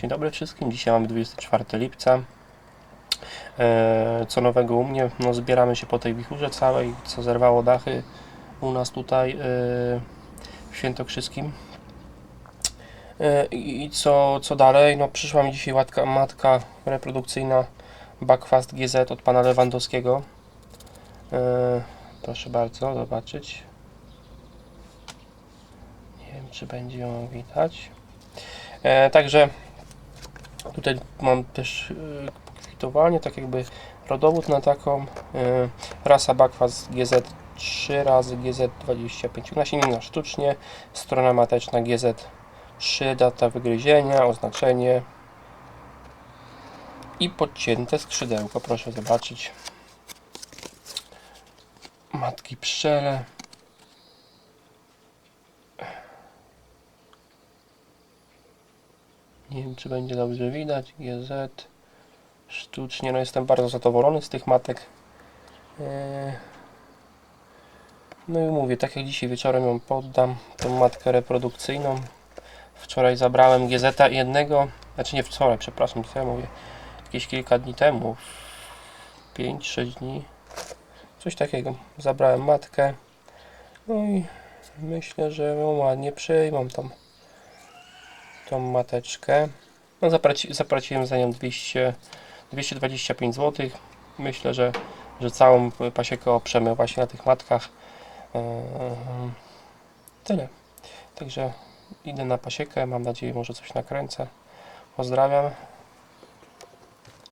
Dzień dobry wszystkim. Dzisiaj mamy 24 lipca. E, Co nowego u mnie? No, zbieramy się po tej wichurze całej, co zerwało dachy u nas tutaj e, w Świętokrzyskim. E, I co, co dalej? No, przyszła mi dzisiaj łatka, matka reprodukcyjna Buckfast GZ od pana Lewandowskiego. Proszę bardzo, zobaczyć. Nie wiem, czy będzie ją widać. Także tutaj mam też e, kwitowanie, tak jakby rodowód na taką e, rasa Bakwas GZ 3 razy GZ25 nasieniona sztucznie, strona mateczna GZ 3, data wygryzienia, oznaczenie i podcięte skrzydełko, proszę zobaczyć. Matki pszczele Nie wiem, czy będzie dobrze widać. GZ. Sztucznie. No jestem bardzo zadowolony z tych matek. Eee, No i mówię, tak jak dzisiaj wieczorem ją poddam, tą matkę reprodukcyjną. Wczoraj zabrałem GZ jednego, znaczy nie wczoraj, przepraszam, co ja mówię, jakieś kilka dni temu, 5-6 dni, coś takiego. Zabrałem matkę, no i myślę, że ją ładnie przyjmą tą tą mateczkę. No, zapraci, zapłaciłem za nią 200, 225 zł. Myślę, że, że całą pasiekę oprzemy właśnie na tych matkach. Eee, Tyle. Także idę na pasiekę. Mam nadzieję, może coś nakręcę. Pozdrawiam.